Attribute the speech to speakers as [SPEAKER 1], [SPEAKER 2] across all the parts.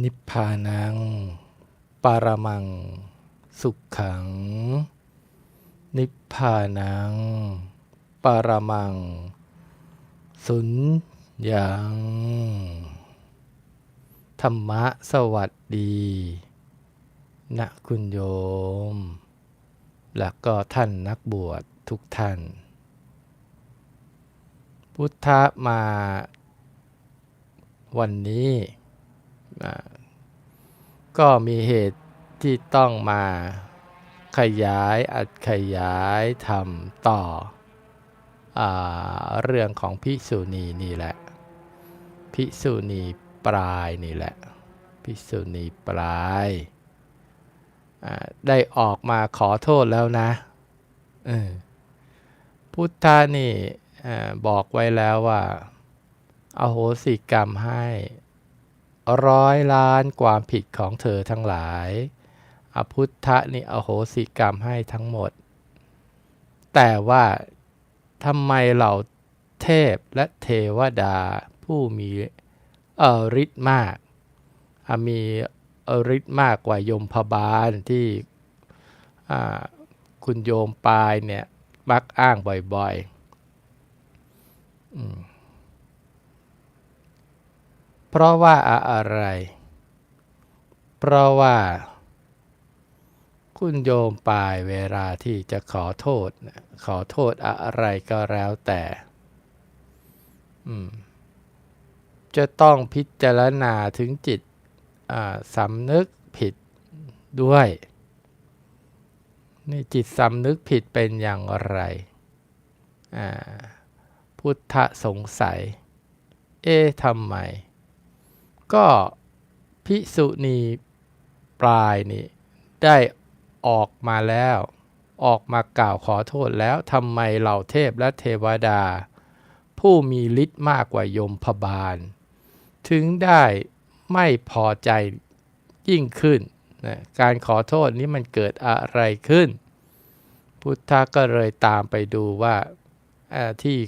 [SPEAKER 1] นิพพานังปรมัง สุขขัง นิพพานังปรมัง สุญญังธรรมะสวัสดีนะคุณโยม และก็ท่านนักบวชทุกท่าน พุทธมาวันนี้ ก็มีเหตุที่ต้องมาขยายอัดขยายทำต่ออเรื่องของพิสุนีนี่แหละ พิสุนีปลายนี่แหละ พิสุนีปลายได้ออกมาขอโทษแล้วนะพุทธานี่บอกไว้แล้วว่าอโหสิกรรมให้ ร้อยล้านความผิดของเธอทั้งหลาย อพุทธะนี่อโหสิกรรมให้ทั้งหมด แต่ว่าทำไมเหล่าเทพและเทวดาผู้มีเออฤทธิ์มาก มีเอ่อฤทธิ์มากกว่ายมพบาลที่คุณโยมปายเนี่ยมักอ้างบ่อยๆอืม เพราะว่าอะไร เพราะว่า คุณโยมปายเวลาที่จะขอโทษ ขอโทษอะไรก็แล้วแต่จะต้องพิจารณาถึงจิตสำนึกผิดด้วยนี่จิตสำนึกผิดเป็นอย่างไร พุทธสงสัย เอ๊ะทำไม ก็พิสุนีปลายนี่ได้ออกมาแล้ว ออกมากล่าวขอโทษแล้วทำไมเหล่าเทพและเทวดา ผู้มีฤทธิ์มากกว่ายมพบาล ถึงได้ไม่พอใจยิ่งขึ้นนะการขอโทษนี้มันเกิดอะไรขึ้น พุทธะก็เลยตามไปดูว่าที่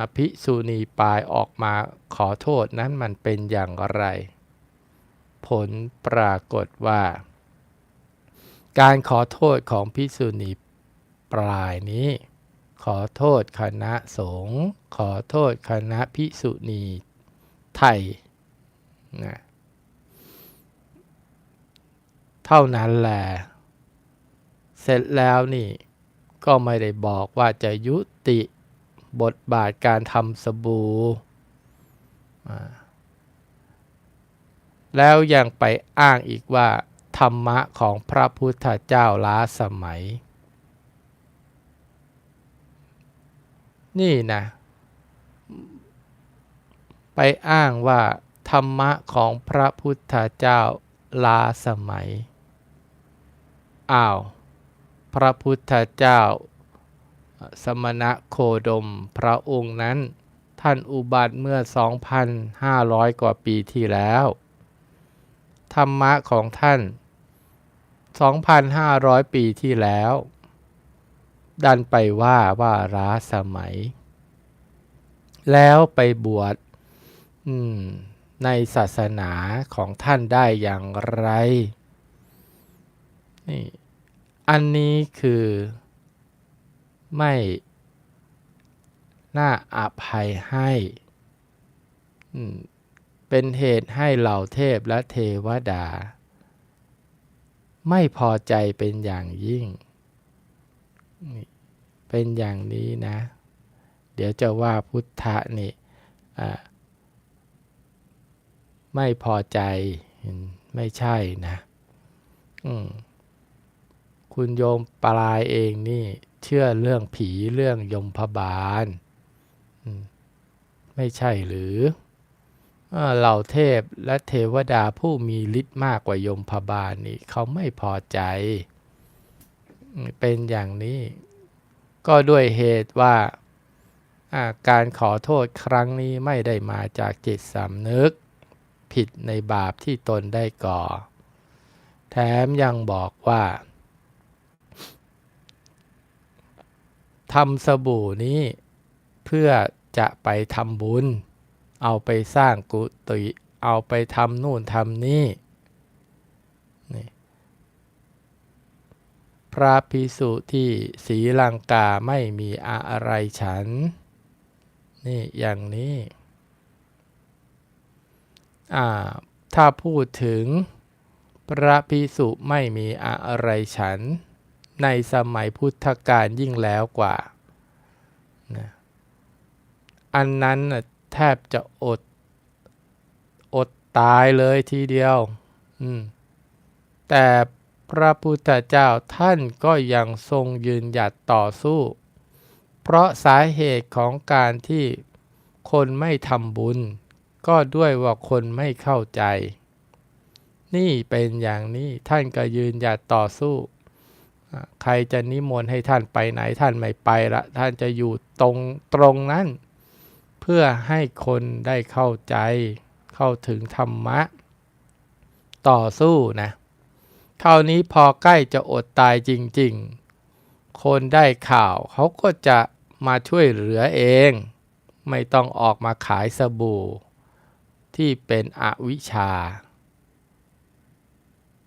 [SPEAKER 1] อภิสุนีปายออกมาขอโทษนั้นมันเป็นอย่างไร ผลปรากฏว่า การขอโทษของภิกษุณีปลายนี้ ขอโทษคณะสงฆ์ขอโทษคณะภิกษุณีไทยนะเท่านั้นแหละเสร็จแล้วนี่ก็ไม่ได้บอกว่าจะยุติ บทบาทการทำสบู่แล้วยังไปอ้างอีกว่า ธรรมะของพระพุทธเจ้าล้าสมัย นี่นะ ไปอ้างว่า ธรรมะของพระพุทธเจ้าล้าสมัย อ้าว พระพุทธเจ้า สมณะโคดม พระองค์นั้น ท่านอุบัติเมื่อ 2,500 กว่าปีที่แล้ว ธรรมะของท่าน 2,500 ปีที่แล้ว ดันไปว่าว่าร้าสมัย แล้วไปบวชในศาสนาของท่านได้อย่างไรนี่อันนี้คือ ไม่น่าอภัยให้เป็นเหตุให้เหล่าเทพและเทวดา ไม่พอใจเป็นอย่างยิ่ง เป็นอย่างนี้นะ เดี๋ยวจะว่าพุทธะนี่ไม่พอใจไม่ใช่นะ คุณโยมปลายเองนี่ เชื่อเรื่องผีเรื่องยมพบาล ไม่ใช่หรือเหล่าเทพและเทวดาผู้มีฤทธิ์มากกว่ายมพบาลนี่เขาไม่พอใจ เป็นอย่างนี้ ก็ด้วยเหตุว่าการขอโทษครั้งนี้ไม่ได้มาจากจิตสำนึก ผิดในบาปที่ตนได้ก่อ แถมยังบอกว่า ทำสบู่นี้เพื่อจะไปทำบุญ เอาไปสร้างกุฏิเอาไปทำนู่นทำนี่นี่ พระพิสุที่ศรีลังกาไม่มีอะไรฉัน นี่อย่างนี้อ่าถ้าพูดถึง พระพิสุไม่มีอะไรฉัน ในสมัยพุทธกาลยิ่งแล้วกว่านะอันนั้นแทบจะอด อดตายเลยทีเดียว แต่พระพุทธเจ้าท่านก็ยังทรงยืนหยัดต่อสู้ เพราะสาเหตุของการที่คนไม่ทำบุญ ก็ด้วยว่าคนไม่เข้าใจ นี่เป็นอย่างนี้ท่านก็ยืนหยัดต่อสู้ ใครจะนิมนต์ให้ท่านไปไหนท่านไม่ไปละท่านจะอยู่ตรงตรงนั้น เพื่อให้คนได้เข้าใจเข้าถึงธรรมะ ต่อสู้นะคราวนี้พอใกล้จะอดตายจริง ๆ คนได้ข่าวเขาก็จะมาช่วยเหลือเอง ไม่ต้องออกมาขายสบู่ ที่เป็นอวิชชา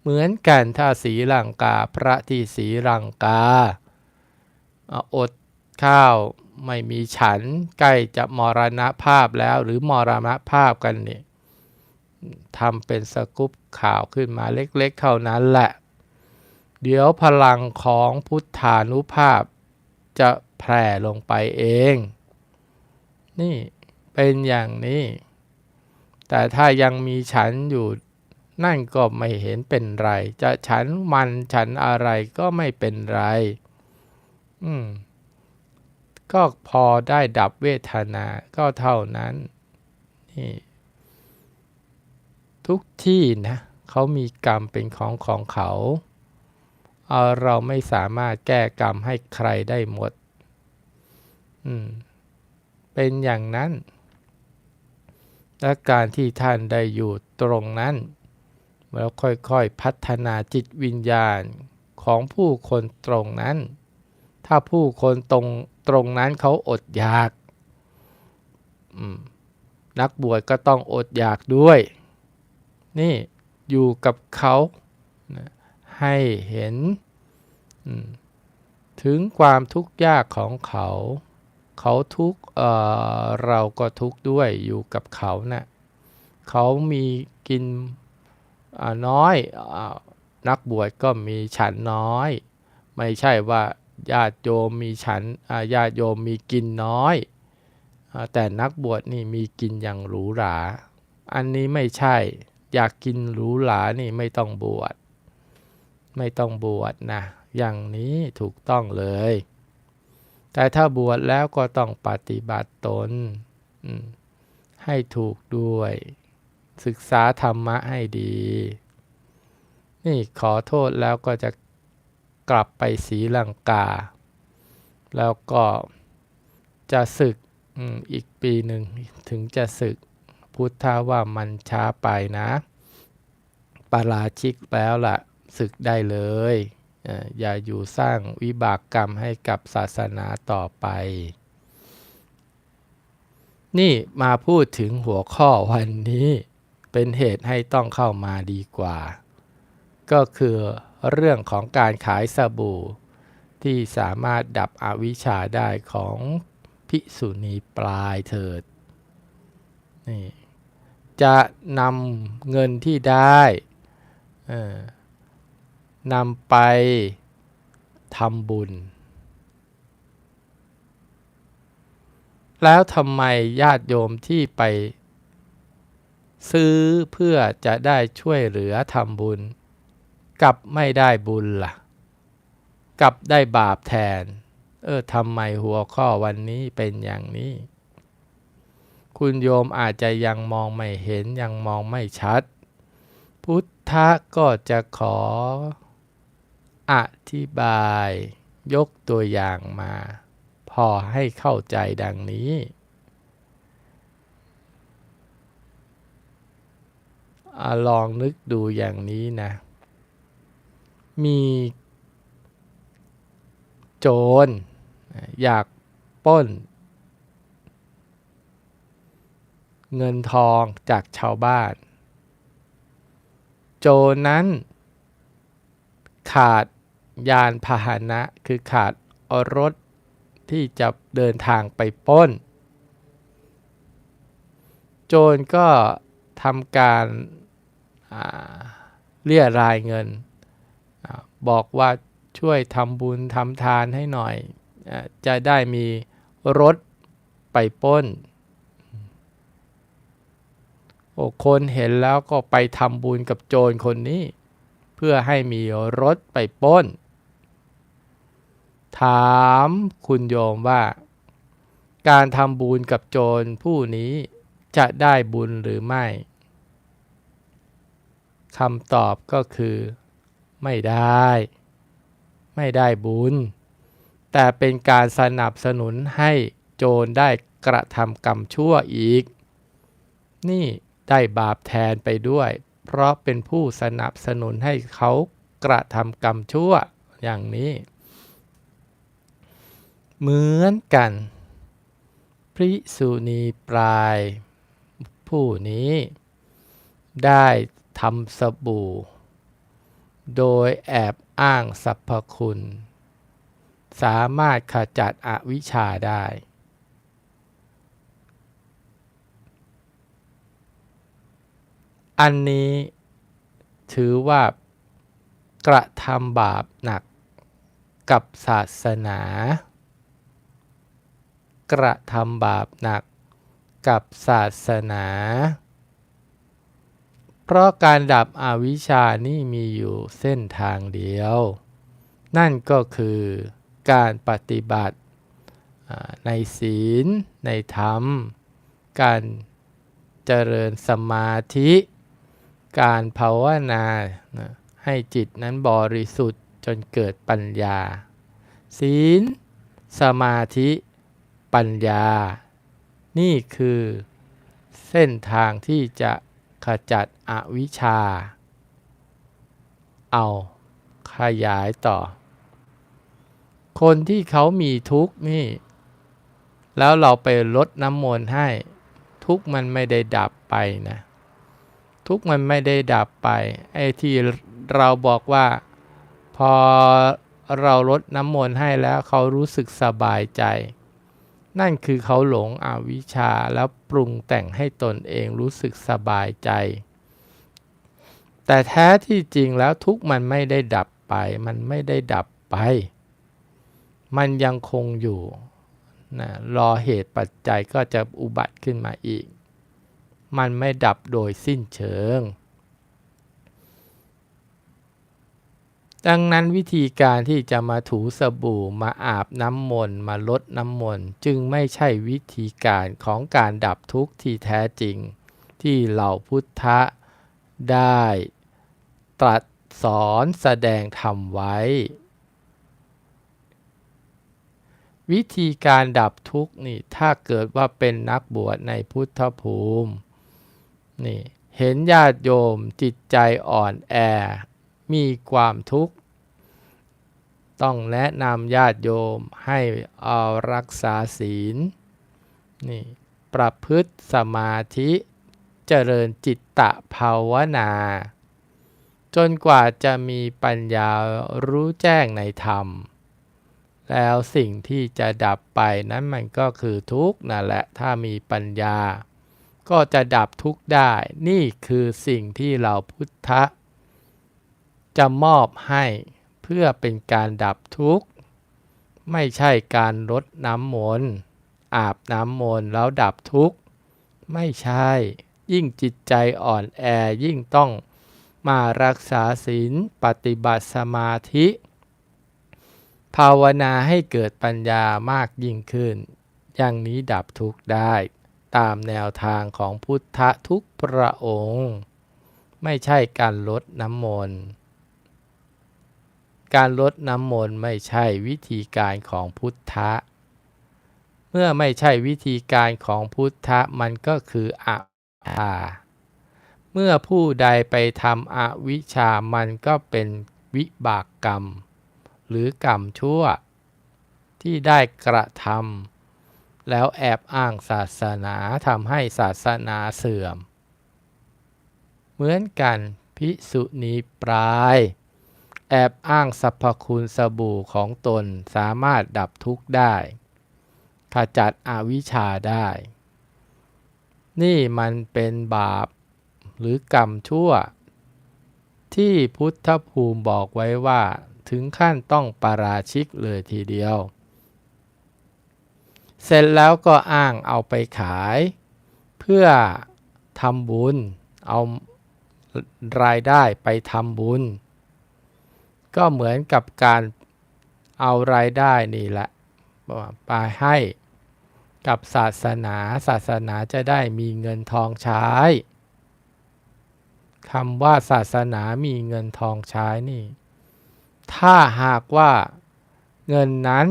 [SPEAKER 1] เหมือนกันถ้าสีลังกาพระที่สีลังกาอดข้าวไม่มีฉันใกล้จะมรณภาพแล้วหรือมรณภาพกันนี่ทำเป็นสกุปข่าวขึ้นมาเล็กๆเท่านั้นแหละ เดี๋ยวพลังของพุทธานุภาพจะแผ่ลงไปเอง นี่เป็นอย่างนี้ แต่ถ้ายังมีฉันอยู่ นั่นก็ไม่เห็นเป็นไร จะฉันมันฉันอะไรก็ไม่เป็นไร อืม ก็พอได้ดับเวทนาก็เท่านั้นนี่ทุกที่นะเขามีกรรมเป็นของของเขาเอาเราไม่สามารถแก้กรรมให้ใครได้หมด อืม เป็นอย่างนั้น และการที่ท่านได้อยู่ตรงนั้น แล้วค่อยๆพัฒนาจิตวิญญาณของผู้คนตรงนั้น ถ้าผู้คนตรงตรงนั้นเขาอดอยาก นักบวชก็ต้องอดอยากด้วย นี่อยู่กับเขาให้เห็นถึงความทุกข์ยากของเขา เขาทุกเเราก็ทุกข์ด้วยอยู่กับเขานะ่ะเขามีกิน น้อยอนักบวชก็มีฉันน้อย ไม่ใช่ว่าญาติโยมมีฉันญาติโยมมีกินน้อยอแต่นักบวชนี่มีกินอย่างหรูหรา อันนี้ไม่ใช่ อยากกินหรูหรานี่ไม่ต้องบวช ไม่ต้องบวชนะ อย่างนี้ถูกต้องเลย แต่ถ้าบวชแล้วก็ต้องปฏิบัติตนให้ถูกด้วย ศึกษาธรรมะให้ดี นี่ขอโทษแล้วก็จะกลับไปศีลังกา แล้วก็จะศึกอืมอีกปีหนึ่งถึงจะศึกพุทธาว่ามันช้าไปนะปาราชิกแล้วล่ะศึกได้เลยอ่ออย่าอยู่สร้างวิบากกรรมให้กับศาสนาต่อไป นี่มาพูดถึงหัวข้อวันนี้ เป็นเหตุให้ต้องเข้ามาดีกว่า ก็คือเรื่องของการขายสบู่ ที่สามารถดับอวิชชาได้ของภิกษุณีปลายเถิดนี่จะนำเงินที่ได้นำไปทำบุญ แล้วทำไมญาติโยมที่ไป ซื้อเพื่อจะได้ช่วยเหลือทำบุญ กลับไม่ได้บุญล่ะ กลับได้บาปแทน เออทำไมหัวข้อวันนี้เป็นอย่างนี้ คุณโยมอาจจะยังมองไม่เห็นยังมองไม่ชัด พุทธะก็จะขอ อธิบาย ยกตัวอย่างมา พอให้เข้าใจดังนี้ อลองนึกดูอย่างนี้นะ มีโจรอยากป้น เงินทองจากชาวบ้าน โจรนั้น ขาดยานพาหนะคือขาดรถที่จะเดินทางไปป้น โจรก็ทำการ เรียรายเงินอบอกว่าช่วยทำบุญทำทานให้หน่อยอจะได้มีรถไปป้น โอ้คนเห็นแล้วก็ไปทำบุญกับโจรคนนี้ เพื่อให้มีรถไปป้น ถามคุณโยมว่า การทำบุญกับโจรผู้นี้จะได้บุญหรือไม่ คำตอบก็คือ ไม่ได้ ไม่ได้บุญ แต่เป็นการสนับสนุนให้โจรได้กระทำกรรมชั่วอีก นี่ได้บาปแทนไปด้วย เพราะเป็นผู้สนับสนุนให้เขากระทำกรรมชั่วอย่างนี้ เหมือนกัน พริสุณีปลาย ผู้นี้ ได้ ทำสบู่ โดยแอบอ้างสรรพคุณ สามารถขจัดอวิชชาได้ อันนี้ถือว่ากระทำบาปหนักกับศาสนา กระทำบาปหนักกับศาสนา เพราะการดับอวิชชานี่มีอยู่เส้นทางเดียว นั่นก็คือการปฏิบัติในศีล ในธรรม การเจริญสมาธิ การภาวนาให้จิตนั้นบริสุทธิ์จนเกิดปัญญา ศีล สมาธิ ปัญญา นี่คือเส้นทางที่จะ ขจัดอวิชชา เอา ขยายต่อ คนที่เขามีทุกข์นี่ แล้วเราไปลดน้ำมนต์ให้ ทุกข์มันไม่ได้ดับไปนะ ทุกข์มันไม่ได้ดับไป ไอ้ที่เราบอกว่าพอเราลดน้ำมนต์ให้แล้วเขารู้สึกสบายใจ นั่นคือเขาหลงอวิชชาแล้วปรุงแต่งให้ตนเองรู้สึกสบายใจ แต่แท้ที่จริงแล้วทุกมันไม่ได้ดับไป มันไม่ได้ดับไป มันยังคงอยู่นะรอเหตุปัจจัยก็จะอุบัติขึ้นมาอีก มันไม่ดับโดยสิ้นเชิง ดังนั้นวิธีการที่จะมาถูสบู่มาอาบน้ำมนต์มาลดน้ำมนต์จึงไม่ใช่วิธีการของการดับทุกข์ที่แท้จริง ที่เหล่าพุทธะได้ตรัสสอนแสดงธรรมไว้ วิธีการดับทุกข์นี่ถ้าเกิดว่าเป็นนักบวชในพุทธภูมินี่เห็นญาติโยมจิตใจอ่อนแอ มีความทุกข์ ต้องแนะนำญาติโยมให้เอารักษาศีลนี่ประพฤติสมาธิเจริญจิตตะภาวนา จนกว่าจะมีปัญญารู้แจ้งในธรรม แล้วสิ่งที่จะดับไปนั้นมันก็คือทุกข์นั่นแหละถ้ามีปัญญา ก็จะดับทุกข์ได้นี่คือสิ่งที่เราพุทธ จะมอบให้เพื่อเป็นการดับทุกข์ ไม่ใช่การลดน้ำมนต์อาบน้ำมนต์แล้วดับทุกข์ ไม่ใช่ ยิ่งจิตใจอ่อนแอยิ่งต้องมารักษาศีลปฏิบัติสมาธิ ภาวนาให้เกิดปัญญามากยิ่งขึ้น อย่างนี้ดับทุกข์ได้ตามแนวทางของพุทธทุกพระองค์ ไม่ใช่การลดน้ำมนต์ การลดน้ำมนต์ไม่ใช่วิธีการของพุทธะ เมื่อไม่ใช่วิธีการของพุทธะมันก็คืออวิชา เมื่อผู้ใดไปทำอวิชามันก็เป็นวิบากกรรม หรือกรรมชั่ว ที่ได้กระทำแล้วแอบอ้างศาสนาทำให้ศาสนาเสื่อม เหมือนกันพิสุนีปลาย แอบอ้างสรรพคุณสบู่ของตนสามารถดับทุกข์ได้ ขจัดอวิชชาได้ นี่มันเป็นบาปหรือกรรมชั่ว ที่พุทธภูมิบอกไว้ว่าถึงขั้นต้องปาราชิกเลยทีเดียว เสร็จแล้วก็อ้างเอาไปขาย เพื่อทำบุญ เอารายได้ไปทำบุญ ก็เหมือนกับการเอารายได้นี่แหละไปให้กับศาสนาศาสนาจะได้มีเงินทองใช้คำว่าศาสนามีเงินทองใช้นี่ ถ้าหากว่าเงินนั้น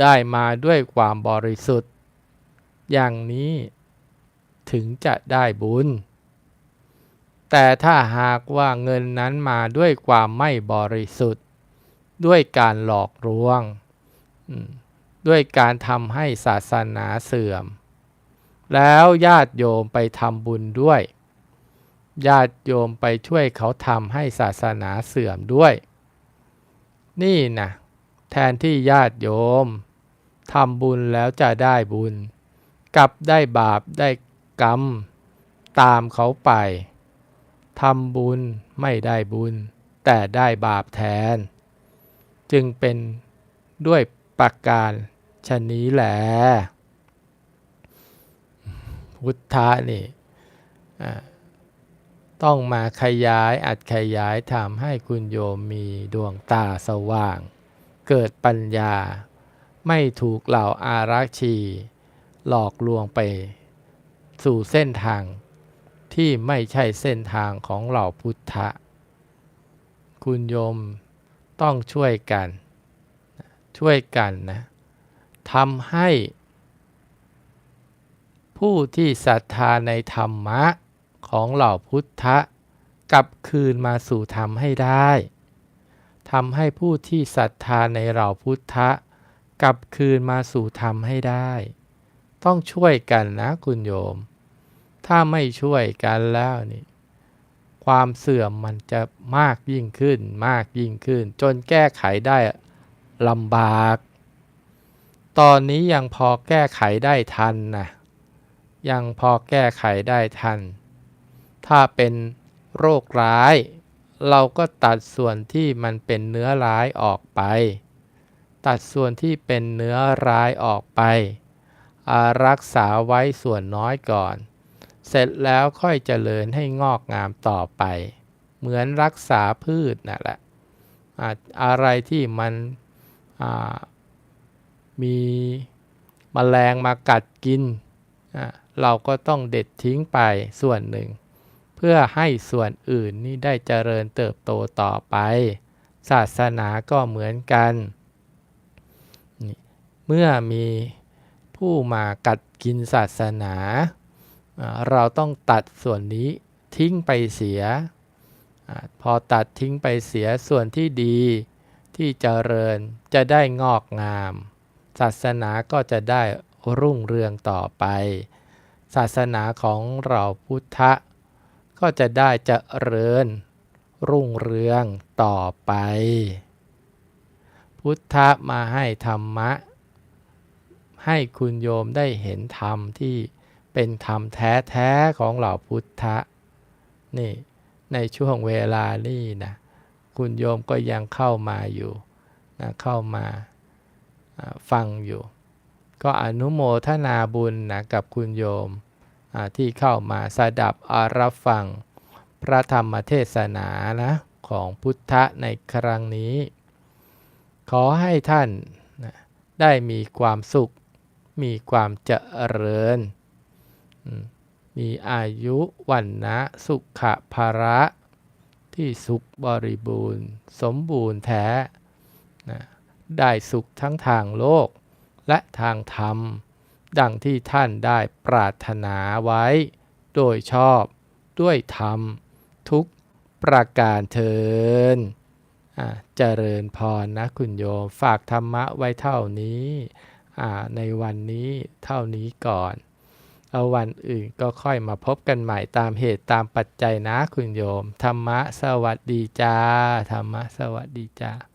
[SPEAKER 1] ได้มาด้วยความบริสุทธิ์ อย่างนี้ถึงจะได้บุญ แต่ถ้าหากว่าเงินนั้นมาด้วยความไม่บริสุทธิ์ ด้วยการหลอกลวง ด้วยการทำให้ศาสนาเสื่อม แล้วญาติโยมไปทำบุญด้วย ญาติโยมไปช่วยเขาทำให้ศาสนาเสื่อมด้วย นี่นะแทนที่ญาติโยมทำบุญแล้วจะได้บุญ กลับได้บาปได้กรรม ตามเขาไป ทำบุญไม่ได้บุญ แต่ได้บาปแทน จึงเป็นด้วยประการชนนี้แหละพุทธะนี่ต้องมาขยายอัดขยายทำให้คุณโยมมีดวงตาสว่าง เกิดปัญญา ไม่ถูกเหล่าอารักชี หลอกลวงไป สู่เส้นทาง ที่ไม่ใช่เส้นทางของเหล่าพุทธะ คุณโยมต้องช่วยกัน ช่วยกันนะทำให้ผู้ที่ศรัทธาในธรรมะของเหล่าพุทธะกลับคืนมาสู่ธรรมให้ได้ทำให้ผู้ที่ศรัทธาในเหล่าพุทธะกลับคืนมาสู่ธรรมให้ได้ ต้องช่วยกันนะคุณโยม ถ้าไม่ช่วยกันแล้วนี่ความเสื่อมมันจะมากยิ่งขึ้น มากยิ่งขึ้น จนแก้ไขได้ลำบาก ตอนนี้ยังพอแก้ไขได้ทันนะยังพอแก้ไขได้ทัน ถ้าเป็นโรคร้าย เราก็ตัดส่วนที่มันเป็นเนื้อร้ายออกไป ตัดส่วนที่เป็นเนื้อร้ายออกไป รักษาไว้ส่วนน้อยก่อน เสร็จแล้วค่อยเจริญให้งอกงามต่อไป เหมือนรักษาพืชนั่นแหละอะไรที่มันมีมแมลงมากัดกิน เราก็ต้องเด็ดทิ้งไปส่วนหนึ่ง เพื่อให้ส่วนอื่นนี่ได้เจริญเติบโตต่อไป ศาสนาก็เหมือนกัน เมื่อมีผู้มากัดกินศาสนา เราต้องตัดส่วนนี้ทิ้งไปเสีย พอตัดทิ้งไปเสียส่วนที่ดีที่เจริญจะได้งอกงาม ศาสนาก็จะได้รุ่งเรืองต่อไป ศาสนาของเราพุทธก็จะได้จริญรุ่งเรืองต่อไป พุทธะมาให้ธรรมะ ให้คุณโยมได้เห็นธรรมที่ เป็นธรรมแท้ๆของเหล่าพุทธะนี่ในช่วงเวลานี่นะคุณโยมก็ยังเข้ามาอยู่นะเข้ามาฟังอยู่ ก็อนุโมทนาบุญนะกับคุณโยมที่เข้ามาสดับอารับฟังพระธรรมเทศนานะของพุทธะในครั้งนี้ ขอให้ท่านได้มีความสุข มีความเจริญ มีอายุวันนะสุขภาระ ที่สุขบริบูรณ์ สมบูรณ์แท้ได้สุขทั้งทางโลก และทางธรรม ดังที่ท่านได้ปรารถนาไว้ โดยชอบด้วยธรรม ทุกประการเทินเจริญพรนะคุณโยม ฝากธรรมะไว้เท่านี้ในวันนี้เท่านี้ก่อน เอาวันอื่นก็ค่อยมาพบกันใหม่ตามเหตุตามปัจจัยนะคุณโยม ธรรมะสวัสดีจ้า ธรรมะสวัสดีจ้า